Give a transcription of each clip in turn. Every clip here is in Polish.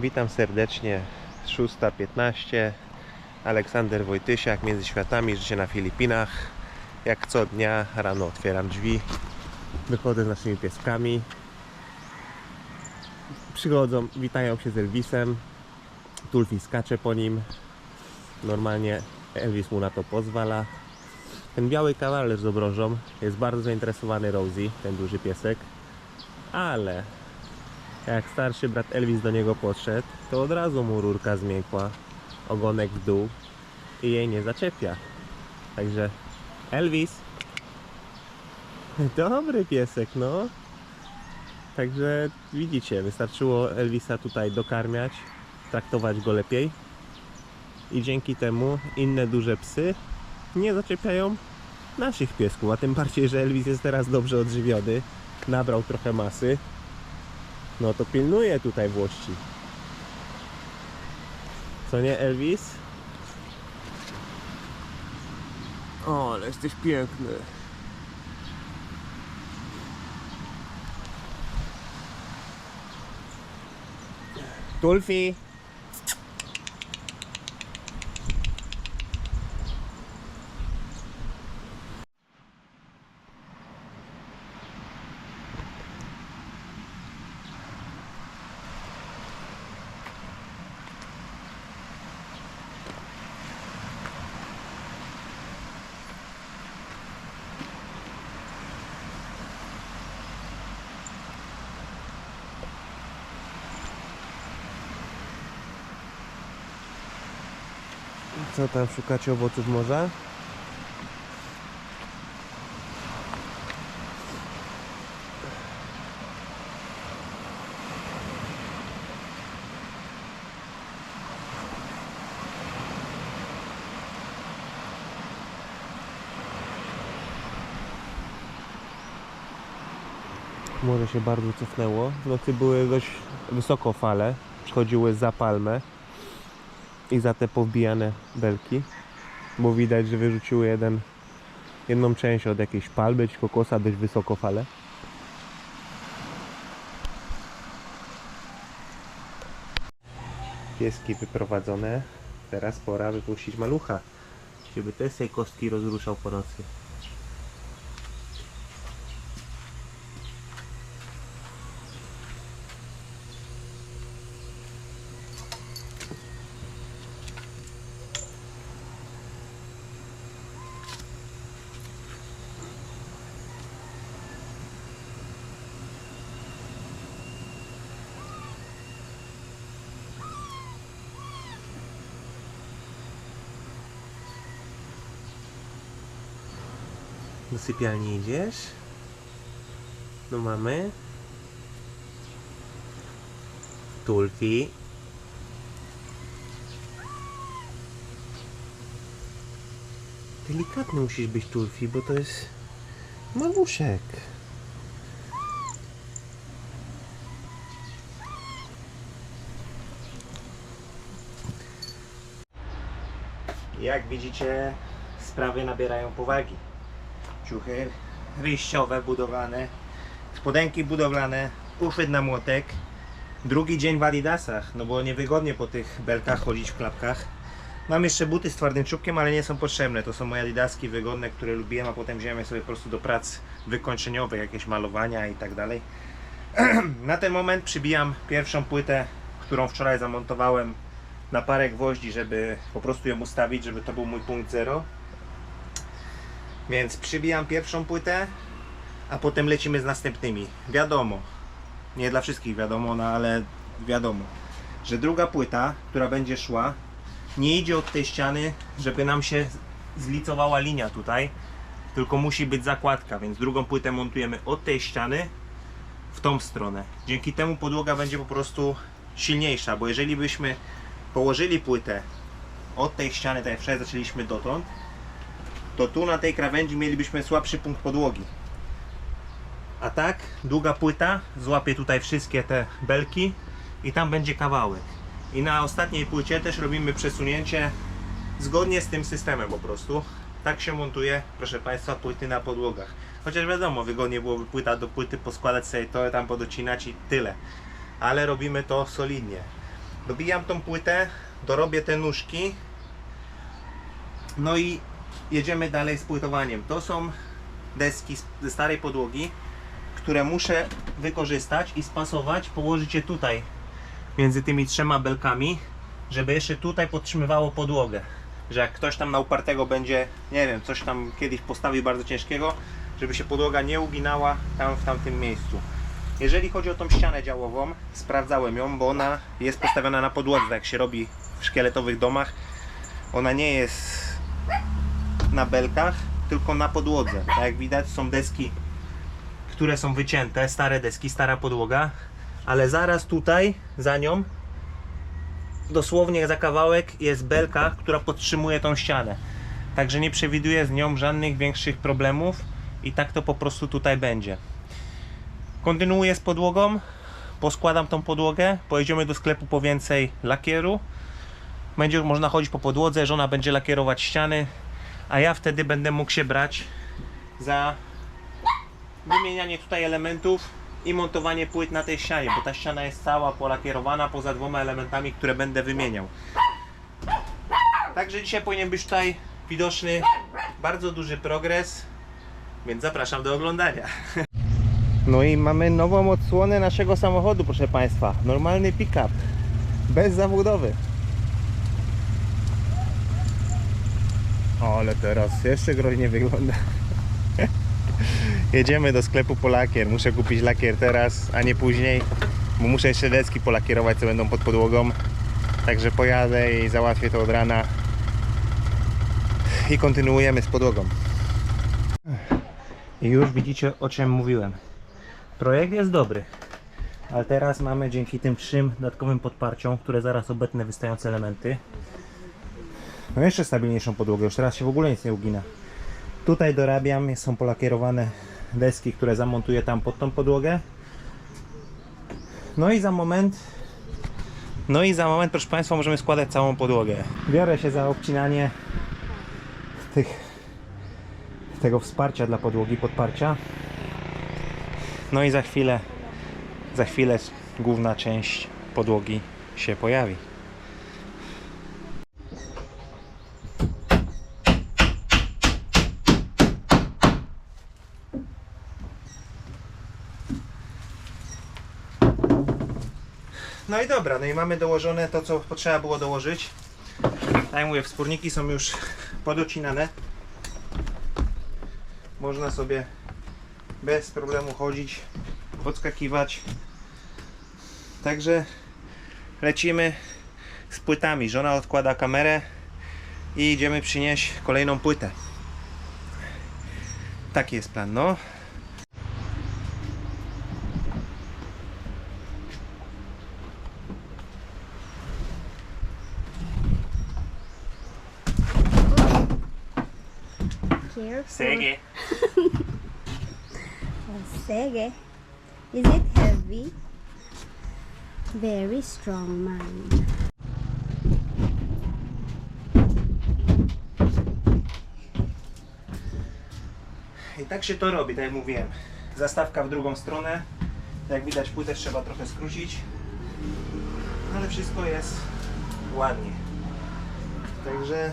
Witam serdecznie. 6.15. Aleksander Wojtysiak, Między Światami, życie na Filipinach. Jak co dnia rano otwieram drzwi. Wychodzę z naszymi pieskami. Przychodzą, witają się z Elvisem. Tulfi skacze po nim. Normalnie Elvis mu na to pozwala. Ten biały kawaler z obrożą jest bardzo zainteresowany Rosie, ten duży piesek. Ale jak starszy brat Elvis do niego podszedł, to od razu mu rurka zmiękła, ogonek w dół i jej nie zaczepia. Także Elvis, dobry piesek, no. Także widzicie, wystarczyło Elvisa tutaj dokarmiać, traktować go lepiej. I dzięki temu inne duże psy nie zaczepiają naszych piesków, a tym bardziej, że Elvis jest teraz dobrze odżywiony, nabrał trochę masy, no to pilnuje tutaj włości. Co nie, Elvis? O, ale jesteś piękny. Tulfi! Co tam szukacie owoców morza? Morze się bardzo cofnęło. W nocy były dość wysoko fale. Przychodziły za palmę i za te powbijane belki, bo widać, że wyrzuciły jeden, jedną część od jakiejś palby czy kokosa dość wysoko fale. Pieski wyprowadzone, teraz pora wypuścić malucha, żeby też tej kostki rozruszał po nocy. Do sypialni idziesz? Do mamy? Tulfi? Delikatny musisz być Tulfi, bo to jest maluszek. Jak widzicie, sprawy nabierają powagi ciuchy wyjściowe budowane, spodenki budowlane, uchwyt na młotek. Drugi dzień w Adidasach, no było niewygodnie po tych belkach chodzić w klapkach. Mam jeszcze buty z twardym czubkiem, ale nie są potrzebne. To są moje adidaski wygodne, które lubiłem, a potem wziąłem je sobie po prostu do prac wykończeniowych, jakieś malowania i tak dalej. Na ten moment przybijam pierwszą płytę, którą wczoraj zamontowałem na parę gwoździ, żeby po prostu ją ustawić, żeby to był mój punkt zero. Więc przybijam pierwszą płytę, a potem lecimy z następnymi. Wiadomo, nie dla wszystkich wiadomo, no ale wiadomo, że druga płyta, która będzie szła, nie idzie od tej ściany, żeby nam się zlicowała linia tutaj, tylko musi być zakładka, więc drugą płytę montujemy od tej ściany w tą stronę. Dzięki temu podłoga będzie po prostu silniejsza, bo jeżeli byśmy położyli płytę od tej ściany, tak jak wczoraj zaczęliśmy dotąd, to tu na tej krawędzi mielibyśmy słabszy punkt podłogi. A tak, długa płyta złapie tutaj wszystkie te belki i tam będzie kawałek. I na ostatniej płycie też robimy przesunięcie zgodnie z tym systemem po prostu. Tak się montuje, proszę Państwa, płyty na podłogach. Chociaż wiadomo, wygodnie byłoby płyta do płyty poskładać sobie to, tam podocinać i tyle. Ale robimy to solidnie. Dobijam tą płytę, dorobię te nóżki. No i jedziemy dalej z płytowaniem. To są deski ze starej podłogi, które muszę wykorzystać i spasować, położyć je tutaj między tymi trzema belkami, żeby jeszcze tutaj podtrzymywało podłogę. Że jak ktoś tam na upartego będzie, nie wiem, coś tam kiedyś postawił bardzo ciężkiego, żeby się podłoga nie uginała tam w tamtym miejscu. Jeżeli chodzi o tą ścianę działową, sprawdzałem ją, bo ona jest postawiona na podłodze, jak się robi w szkieletowych domach. Ona nie jest na belkach, tylko na podłodze. Tak jak widać są deski, które są wycięte, stare deski, stara podłoga, ale zaraz tutaj, za nią, dosłownie za kawałek jest belka, która podtrzymuje tą ścianę. Także nie przewiduję z nią żadnych większych problemów i tak to po prostu tutaj będzie. Kontynuuję z podłogą, poskładam tą podłogę, pojedziemy do sklepu po więcej lakieru. Będzie można chodzić po podłodze, żona będzie lakierować ściany, a ja wtedy będę mógł się brać za wymienianie tutaj elementów i montowanie płyt na tej ścianie, bo ta ściana jest cała polakierowana poza dwoma elementami, które będę wymieniał. Także dzisiaj powinien być tutaj widoczny bardzo duży progres, więc zapraszam do oglądania. No i mamy nową odsłonę naszego samochodu, proszę Państwa. Normalny pick-up, bez zawodowy. Ale teraz jeszcze groźnie wygląda. Jedziemy do sklepu po lakier. Muszę kupić lakier teraz, a nie później, bo muszę jeszcze deski polakierować, co będą pod podłogą. Także pojadę i załatwię to od rana. I kontynuujemy z podłogą. I już widzicie o czym mówiłem. Projekt jest dobry, ale teraz mamy dzięki tym trzym dodatkowym podparciom, które zaraz obetnę wystające elementy, no jeszcze stabilniejszą podłogę, już teraz się w ogóle nic nie ugina. Tutaj dorabiam, są polakierowane deski, które zamontuję tam pod tą podłogę. No i za moment, no i za moment, proszę Państwa, możemy składać całą podłogę. Biorę się za obcinanie tych, tego wsparcia dla podłogi, podparcia. No i za chwilę, za chwilę główna część podłogi się pojawi. No i dobra, no i mamy dołożone to, co potrzeba było dołożyć. Tak jak mówię, wsporniki są już podocinane. Można sobie bez problemu chodzić, podskakiwać. Także lecimy z płytami. Żona odkłada kamerę i idziemy przynieść kolejną płytę. Taki jest plan, no. Careful. Segue. Sege. Is it heavy? Very strong man. I tak się to robi, tak jak mówiłem. Zastawka w drugą stronę. Jak widać płytę trzeba trochę skrócić. Ale wszystko jest ładnie. Także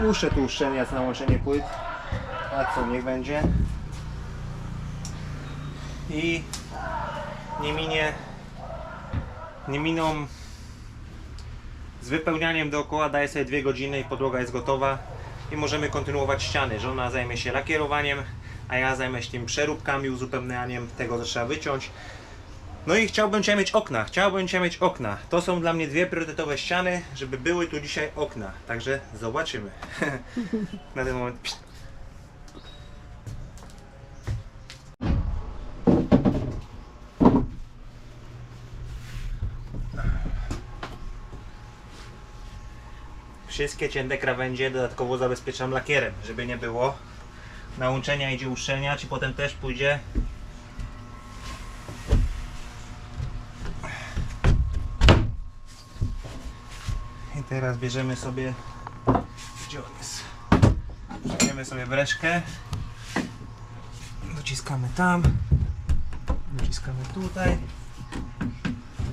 Tłuszcze tu uszczelniać na łączenie płyt. A co, niech będzie. I nie minie nie miną z wypełnianiem dookoła daje sobie dwie godziny i podłoga jest gotowa i możemy kontynuować ściany. Żona zajmie się lakierowaniem, a ja zajmę się tym przeróbkami, uzupełnianiem tego, co trzeba wyciąć. No i chciałbym dzisiaj mieć okna, chciałbym dzisiaj mieć okna. To są dla mnie dwie priorytetowe ściany, żeby były tu dzisiaj okna. Także zobaczymy. Na ten moment. Wszystkie cięte krawędzie dodatkowo zabezpieczam lakierem, żeby nie było. Nałączenia idzie uszczelniać i potem też pójdzie teraz bierzemy sobie. Gdzie on jest? Weźmiemy sobie breszkę. Dociskamy tam. Dociskamy tutaj.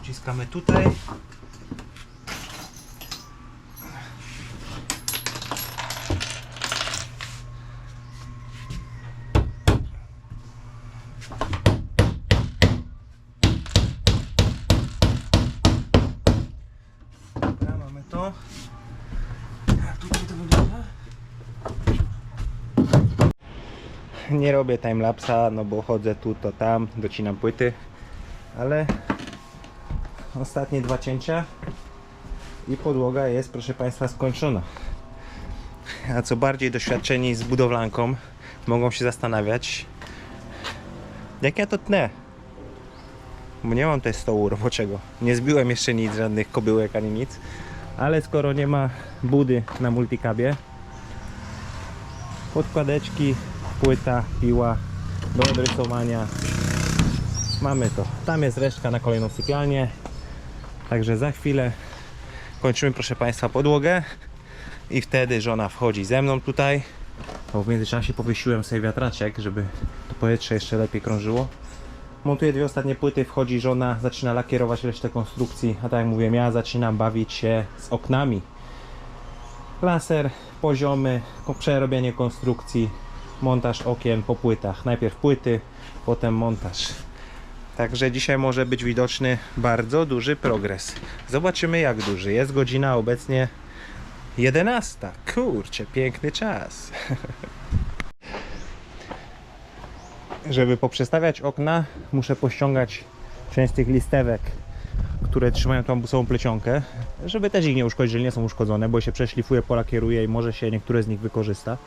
Wciskamy tutaj. Dobra, mamy to. Jak tutaj to wygląda? Nie robię timelapsa, no bo chodzę tu, to tam, docinam płyty, ale ostatnie dwa cięcia i podłoga jest, proszę Państwa, skończona. A co bardziej doświadczeni z budowlanką mogą się zastanawiać, jak ja to tnę. Bo nie mam tutaj stołu roboczego. Nie zbiłem jeszcze nic, żadnych kobyłek ani nic. Ale skoro nie ma budy na multicabie, podkładeczki, płyta, piła do odrysowania. Mamy to. Tam jest resztka na kolejną sypialnię. Także za chwilę kończymy, proszę Państwa, podłogę i wtedy żona wchodzi ze mną tutaj. Bo w międzyczasie powiesiłem sobie wiatraczek, żeby to powietrze jeszcze lepiej krążyło. Montuję dwie ostatnie płyty, wchodzi żona, zaczyna lakierować resztę konstrukcji, a tak jak mówiłem, ja zaczynam bawić się z oknami. Laser, poziomy, przerobienie konstrukcji, montaż okien po płytach. Najpierw płyty, potem montaż. Także dzisiaj może być widoczny bardzo duży progres. Zobaczymy jak duży. Jest godzina obecnie 11. Kurczę, piękny czas. Żeby poprzestawiać okna, muszę pościągać część tych listewek, które trzymają tą bambusową plecionkę, żeby też ich nie uszkodzić, że nie są uszkodzone, bo się przeszlifuje, polakieruje i może się niektóre z nich wykorzysta.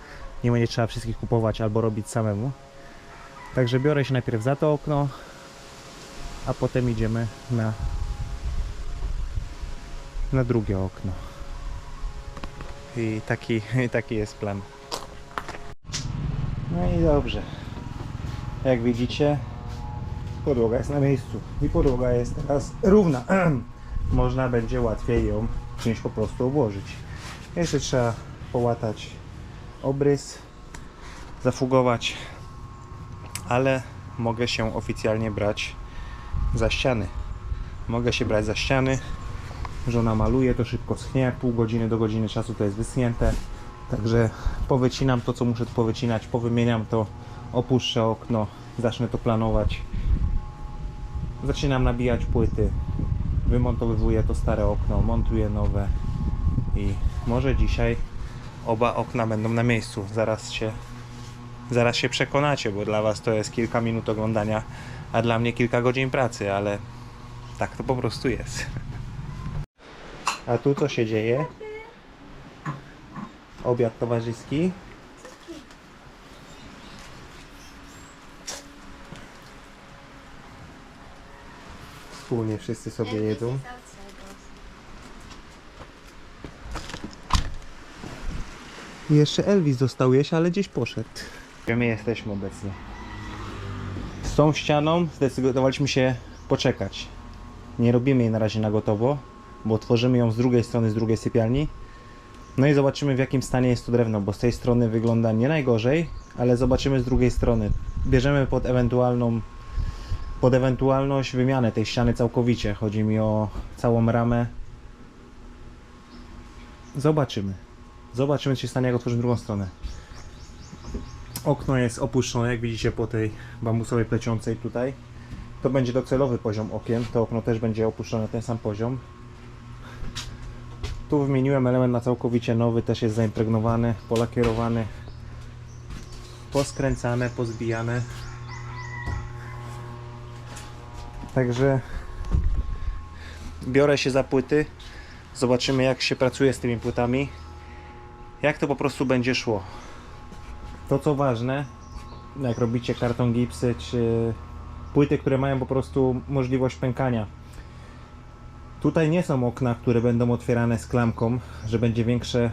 Nie będzie trzeba wszystkich kupować albo robić samemu. Także biorę się najpierw za to okno, a potem idziemy na, na drugie okno. I taki, taki jest plan. No i dobrze. Jak widzicie, podłoga jest na miejscu i podłoga jest teraz równa. Można będzie łatwiej ją czymś po prostu obłożyć. Jeszcze trzeba połatać obrys, zafugować, ale mogę się oficjalnie brać za ściany. Mogę się brać za ściany. Żona maluje, to szybko schnie, pół godziny do godziny czasu to jest wyschnięte. Także powycinam to, co muszę powycinać, powymieniam to, opuszczę okno, zacznę to planować. Zaczynam nabijać płyty, wymontowywuję to stare okno, montuję nowe i może dzisiaj oba okna będą na miejscu. Zaraz się, zaraz się przekonacie, bo dla Was to jest kilka minut oglądania, a dla mnie kilka godzin pracy, ale tak to po prostu jest. A tu co się dzieje? Obiad towarzyski. Wspólnie wszyscy sobie jedzą. I jeszcze Elvis został jeść, ale gdzieś poszedł. Gdzie my jesteśmy obecnie? Z tą ścianą zdecydowaliśmy się poczekać. Nie robimy jej na razie na gotowo, bo tworzymy ją z drugiej strony, z drugiej sypialni. No i zobaczymy w jakim stanie jest to drewno, bo z tej strony wygląda nie najgorzej, ale zobaczymy z drugiej strony. Bierzemy pod ewentualną pod ewentualność wymianę tej ściany całkowicie. Chodzi mi o całą ramę. Zobaczymy. Zobaczymy, co się stanie, jak otworzymy drugą stronę. Okno jest opuszczone, jak widzicie po tej bambusowej plecioncej tutaj. To będzie docelowy poziom okien. To okno też będzie opuszczone ten sam poziom. Tu wymieniłem element na całkowicie nowy, też jest zaimpregnowany, polakierowany, poskręcane, pozbijane. Także biorę się za płyty. Zobaczymy jak się pracuje z tymi płytami. Jak to po prostu będzie szło. To co ważne, jak robicie karton gipsy czy płyty, które mają po prostu możliwość pękania. Tutaj nie są okna, które będą otwierane z klamką, że będzie większe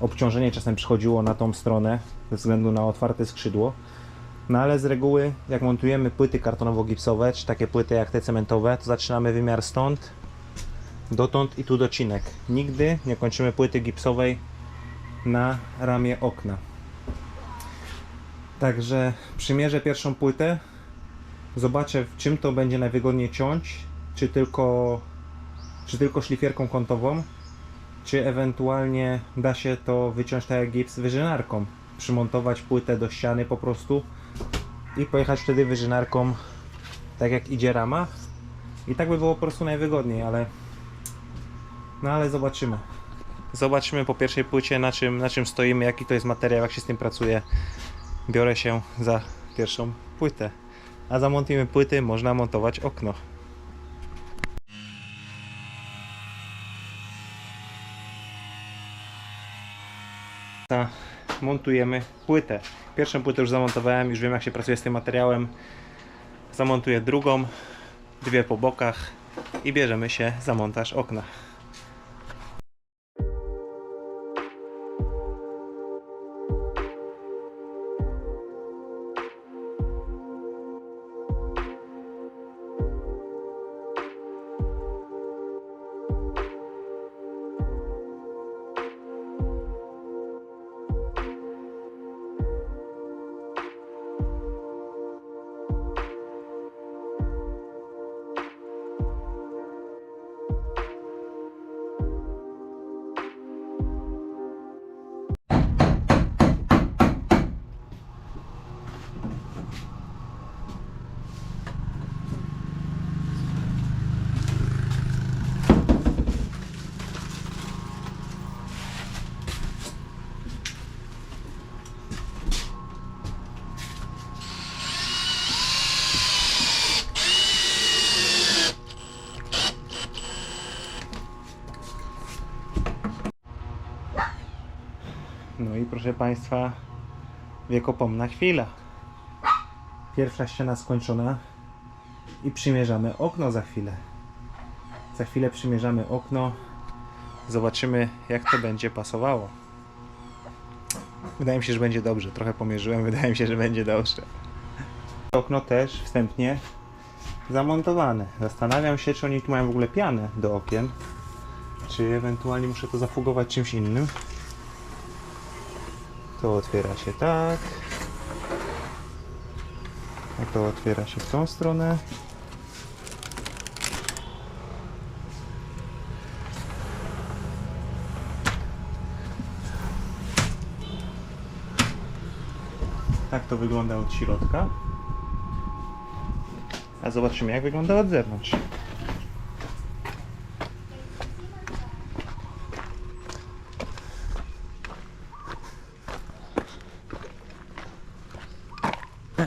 obciążenie czasem przychodziło na tą stronę ze względu na otwarte skrzydło. No ale z reguły, jak montujemy płyty kartonowo-gipsowe, czy takie płyty jak te cementowe, to zaczynamy wymiar stąd, dotąd i tu docinek. Nigdy nie kończymy płyty gipsowej na ramię okna. Także przymierzę pierwszą płytę, zobaczę w czym to będzie najwygodniej ciąć czy tylko, czy tylko szlifierką kątową, czy ewentualnie da się to wyciąć tak jak gips wyżynarką. Przymontować płytę do ściany po prostu i pojechać wtedy wyżynarką tak jak idzie rama. I tak by było po prostu najwygodniej, ale no ale zobaczymy. Zobaczymy po pierwszej płycie na czym, na czym stoimy, jaki to jest materiał, jak się z tym pracuje. Biorę się za pierwszą płytę. A zamontujemy płyty, można montować okno. Montujemy płytę. Pierwszą płytę już zamontowałem, już wiem jak się pracuje z tym materiałem. Zamontuję drugą, dwie po bokach i bierzemy się za montaż okna. Proszę Państwa, wiekopomna chwila. Pierwsza ściana skończona i przymierzamy okno za chwilę. Za chwilę przymierzamy okno. Zobaczymy, jak to będzie pasowało. Wydaje mi się, że będzie dobrze. Trochę pomierzyłem, wydaje mi się, że będzie dobrze. Okno też wstępnie zamontowane. Zastanawiam się, czy oni tu mają w ogóle pianę do okien. Czy ewentualnie muszę to zafugować czymś innym. To otwiera się tak. A to otwiera się w tą stronę. Tak to wygląda od środka. A zobaczymy jak wygląda od zewnątrz.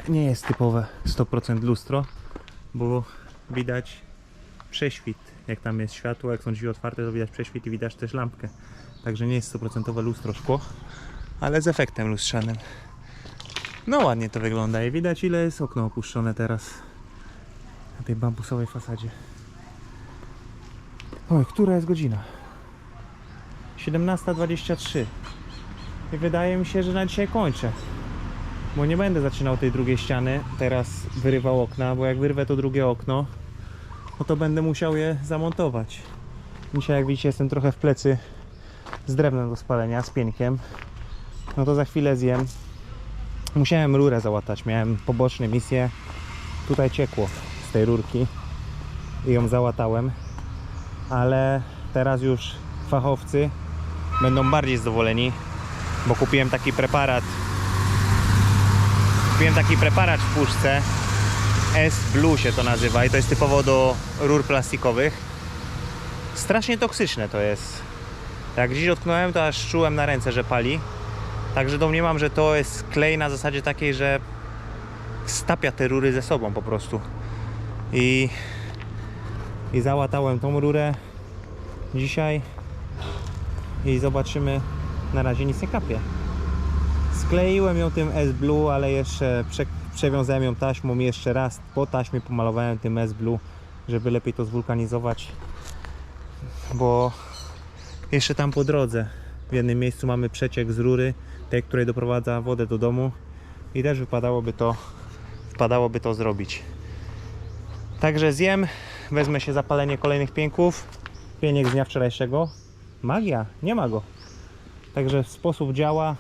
Nie jest typowe 100% lustro, bo widać prześwit. Jak tam jest światło, jak są drzwi otwarte, to widać prześwit i widać też lampkę. Także nie jest 100% lustro szkło, ale z efektem lustrzanym. No ładnie to wygląda i widać ile jest okno opuszczone teraz na tej bambusowej fasadzie. Oj, która jest godzina? 17.23 i wydaje mi się, że na dzisiaj kończę bo nie będę zaczynał tej drugiej ściany, teraz wyrywał okna, bo jak wyrwę to drugie okno, no to będę musiał je zamontować. Dzisiaj jak widzicie jestem trochę w plecy z drewnem do spalenia, z pienkiem, no to za chwilę zjem. Musiałem rurę załatać, miałem poboczne misje, tutaj ciekło z tej rurki i ją załatałem, ale teraz już fachowcy będą bardziej zadowoleni, bo kupiłem taki preparat Kupiłem taki preparat w puszce S-Blue się to nazywa i to jest typowo do rur plastikowych. Strasznie toksyczne to jest. Jak dziś dotknąłem, to aż czułem na ręce, że pali. Także domniemam, że to jest klej na zasadzie takiej, że stapia te rury ze sobą po prostu. I, i załatałem tą rurę dzisiaj i zobaczymy. Na razie nic nie kapie. Skleiłem ją tym S-Blue, ale jeszcze prze, przewiązałem ją taśmą jeszcze raz. Po taśmie pomalowałem tym S-Blue, żeby lepiej to zwulkanizować. Bo jeszcze tam po drodze w jednym miejscu mamy przeciek z rury, tej, której doprowadza wodę do domu i też wypadałoby to, wypadałoby to zrobić. Także zjem, wezmę się zapalenie kolejnych pięków. Pieniek z dnia wczorajszego. Magia, nie ma go. Także sposób działa,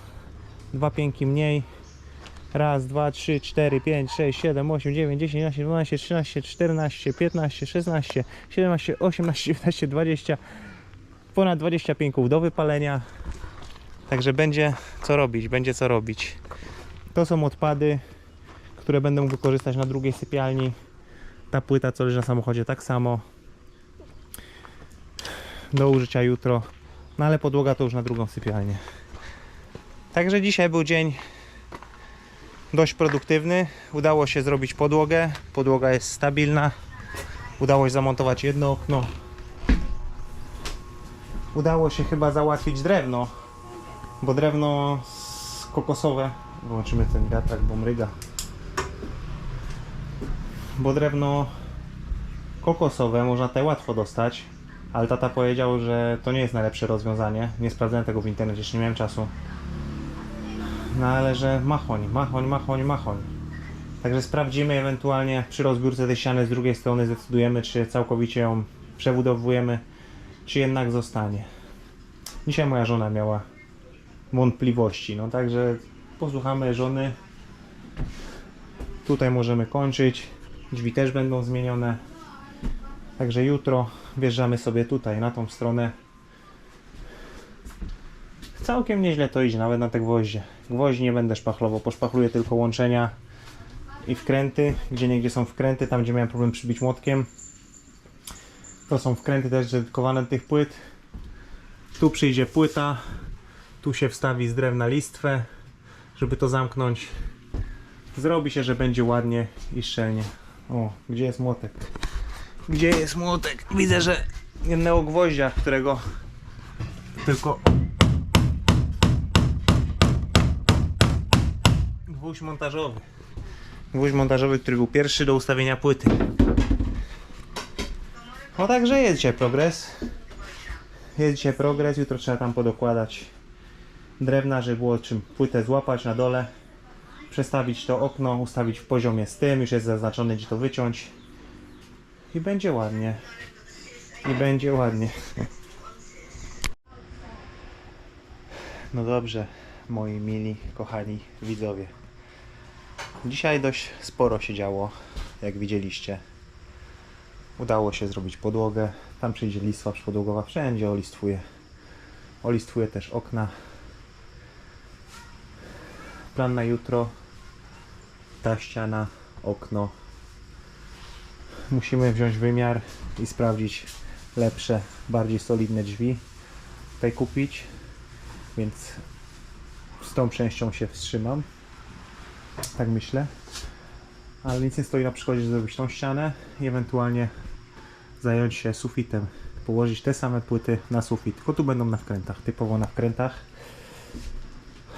dwa pięki mniej Raz, dwa, trzy, cztery, pięć, sześć, siedem, osiem, dziewięć, dziesięć, jedenaście, dwanaście, trzynaście, czternaście, piętnaście, szesnaście, siedemnaście, osiemnaście, dziewiętnaście, dwadzieścia. Ponad 20 pinków do wypalenia. Także będzie co robić, będzie co robić. To są odpady, które będę mógł wykorzystać na drugiej sypialni. Ta płyta, co leży na samochodzie, tak samo. Do użycia jutro. No ale podłoga to już na drugą sypialnię. Także dzisiaj był dzień dość produktywny. Udało się zrobić podłogę. Podłoga jest stabilna. Udało się zamontować jedno okno. Udało się chyba załatwić drewno, bo drewno kokosowe. Wyłączymy ten wiatrak, bo mryga. Bo drewno kokosowe można tutaj łatwo dostać, ale tata powiedział, że to nie jest najlepsze rozwiązanie. Nie sprawdzałem tego w internecie, jeszcze nie miałem czasu. No ale że machoń, machoń, machoń, machoń. Także sprawdzimy ewentualnie przy rozbiórce tej ściany z drugiej strony zdecydujemy, czy całkowicie ją przebudowujemy, czy jednak zostanie. Dzisiaj moja żona miała wątpliwości, no także posłuchamy żony. Tutaj możemy kończyć. Drzwi też będą zmienione. Także jutro wjeżdżamy sobie tutaj, na tą stronę. Całkiem nieźle to idzie, nawet na te gwoździe. Gwoździ nie będę szpachlował, poszpachluję tylko łączenia i wkręty. Gdzie niegdzie są wkręty, tam gdzie miałem problem przybić młotkiem. To są wkręty też dedykowane do tych płyt. Tu przyjdzie płyta, tu się wstawi z drewna listwę, żeby to zamknąć. Zrobi się, że będzie ładnie i szczelnie. O, gdzie jest młotek? Gdzie jest młotek? Widzę, że jednego gwoździa, którego tylko gwóźdź montażowy. Gwóźdź montażowy, który był pierwszy do ustawienia płyty. No także jest dzisiaj progres. Jest dzisiaj progres, jutro trzeba tam podokładać drewna, żeby było czym płytę złapać na dole. Przestawić to okno, ustawić w poziomie z tym, już jest zaznaczone gdzie to wyciąć. I będzie ładnie. I będzie ładnie. No dobrze, moi mili, kochani widzowie. Dzisiaj dość sporo się działo, jak widzieliście. Udało się zrobić podłogę. Tam przyjdzie listwa przypodłogowa. Wszędzie olistwuję. Olistwuję też okna. Plan na jutro. Ta ściana, okno. Musimy wziąć wymiar i sprawdzić lepsze, bardziej solidne drzwi. Tutaj kupić. Więc z tą częścią się wstrzymam. Tak myślę. Ale nic nie stoi na przeszkodzie, żeby zrobić tą ścianę i ewentualnie zająć się sufitem. Położyć te same płyty na sufit. Tylko tu będą na wkrętach, typowo na wkrętach.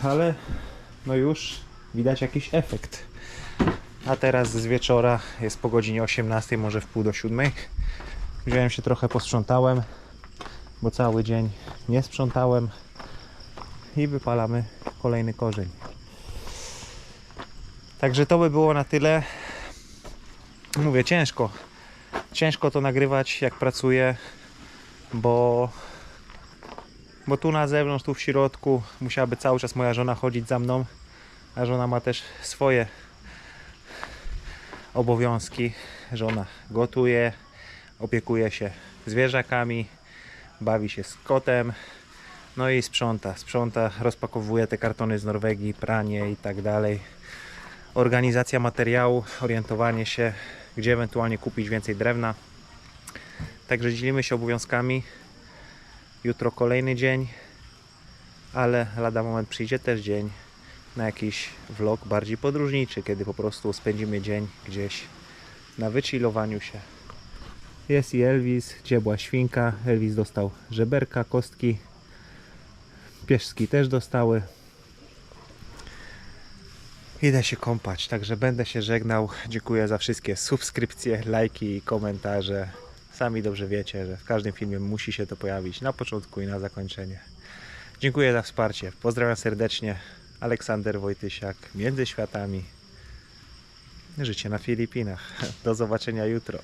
Ale no już widać jakiś efekt. A teraz z wieczora jest po godzinie 18, może w pół do 7. Wziąłem się trochę, posprzątałem, bo cały dzień nie sprzątałem i wypalamy kolejny korzeń. Także to by było na tyle. Mówię, ciężko. Ciężko to nagrywać, jak pracuję, bo, bo tu na zewnątrz, tu w środku musiałaby cały czas moja żona chodzić za mną, a żona ma też swoje obowiązki. Żona gotuje, opiekuje się zwierzakami, bawi się z kotem, no i sprząta. Sprząta, rozpakowuje te kartony z Norwegii, pranie i tak dalej organizacja materiału, orientowanie się, gdzie ewentualnie kupić więcej drewna. Także dzielimy się obowiązkami. Jutro kolejny dzień, ale lada moment przyjdzie też dzień na jakiś vlog bardziej podróżniczy, kiedy po prostu spędzimy dzień gdzieś na wychillowaniu się. Jest i Elvis, gdzie była świnka. Elvis dostał żeberka, kostki. Pieszki też dostały. Idę się kąpać, także będę się żegnał. Dziękuję za wszystkie subskrypcje, lajki i komentarze. Sami dobrze wiecie, że w każdym filmie musi się to pojawić na początku i na zakończenie. Dziękuję za wsparcie. Pozdrawiam serdecznie. Aleksander Wojtysiak, Między Światami. Życie na Filipinach. Do zobaczenia jutro.